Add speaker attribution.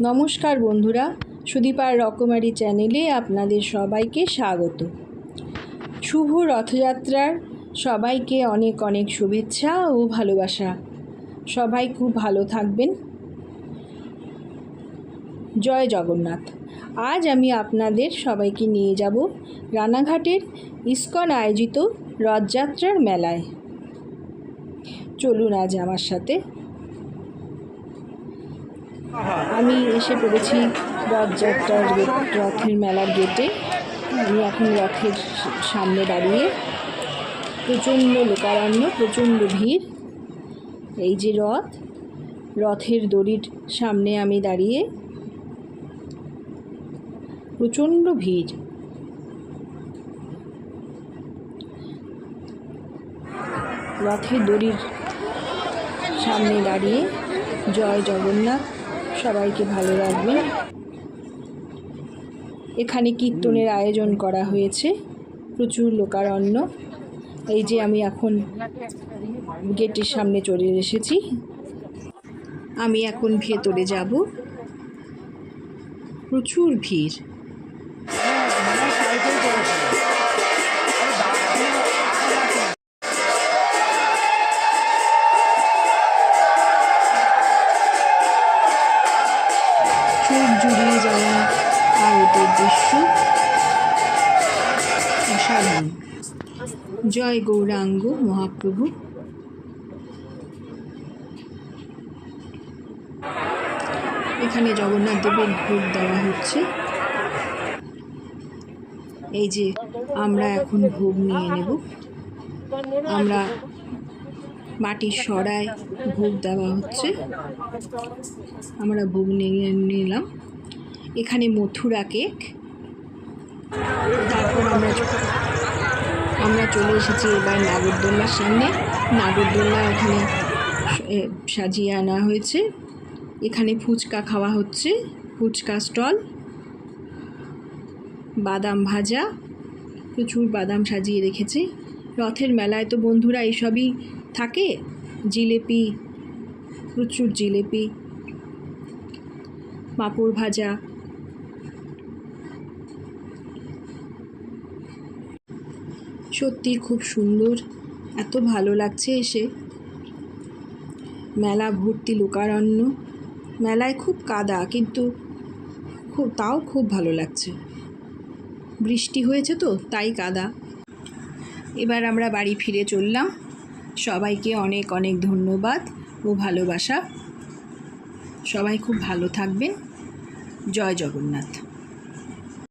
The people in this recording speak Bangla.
Speaker 1: নমস্কার বন্ধুরা, সুদীপার রকমারি চ্যানেলে আপনাদের সবাইকে স্বাগত। শুভ রথযাত্রার সবাইকে অনেক অনেক শুভেচ্ছা ও ভালোবাসা। সবাই খুব ভালো থাকবেন। জয় জগন্নাথ। আজ আমি আপনাদের সবাইকে নিয়ে যাব রানাঘাটের ইস্কন আয়োজিত রথযাত্রার মেলায়। চলুন আজ আমার সাথে আমি এসে পড়েছি রথযাত্রার রথের মেলার গেটে। আমি এখন রথের সামনে দাঁড়িয়ে প্রচণ্ড লোকারণ্য, প্রচণ্ড ভিড়। এই যে রথ, রথের দড়ির সামনে আমি দাঁড়িয়ে প্রচণ্ড ভিড়। রথের দড়ির সামনে দাঁড়িয়ে জয় জগন্নাথ সবাইকে ভালো রাখবেন। এখানে কীর্তনের আয়োজন করা হয়েছে। প্রচুর লোকারণ্য। এই যে আমি এখন গেটের সামনে চলে এসেছি। আমি এখন ভেতরে যাব। প্রচুর ভিড়। চোখ জুড়িয়ে যাওয়া ভারতের দৃশ্য। অসাধারণ। জয় গৌরাঙ্গ মহাপ্রভু। এখানে জগন্নাথ দেবের ভোগ দেওয়া হচ্ছে। এই যে আমরা এখন ভোগ নিয়ে নেব। আমরা মাটির সরায় ভোগ দেওয়া হচ্ছে। আমরা ভোগ নিয়ে নিলাম। এখানে মথুরা কেক। তারপর আমরা আমরা চলে এসেছি এবার নাগরদোল্লার সামনে। নাগরদোল্লা এখানে সাজিয়ে আনা হয়েছে। এখানে ফুচকা খাওয়া হচ্ছে। ফুচকা স্টল। বাদাম ভাজা। প্রচুর বাদাম সাজিয়ে রেখেছে। রথের মেলায় তো বন্ধুরা এসবই থাকে? জিলেপি, প্রচুর জিলেপি, পাঁপড় ভাজা। সত্যি খুব সুন্দর। এত ভালো লাগছে এসে। মেলা ভর্তি লোকারণ্য। মেলায় খুব কাদা, কিন্তু খুব, তাও খুব ভালো লাগছে। বৃষ্টি হয়েছে তো, তাই কাদা। এবার আমরা বাড়ি ফিরে চললাম। সবাইকে অনেক অনেক ধন্যবাদ ও ভালোবাসা। সবাই খুব ভালো থাকবেন। জয় জগন্নাথ।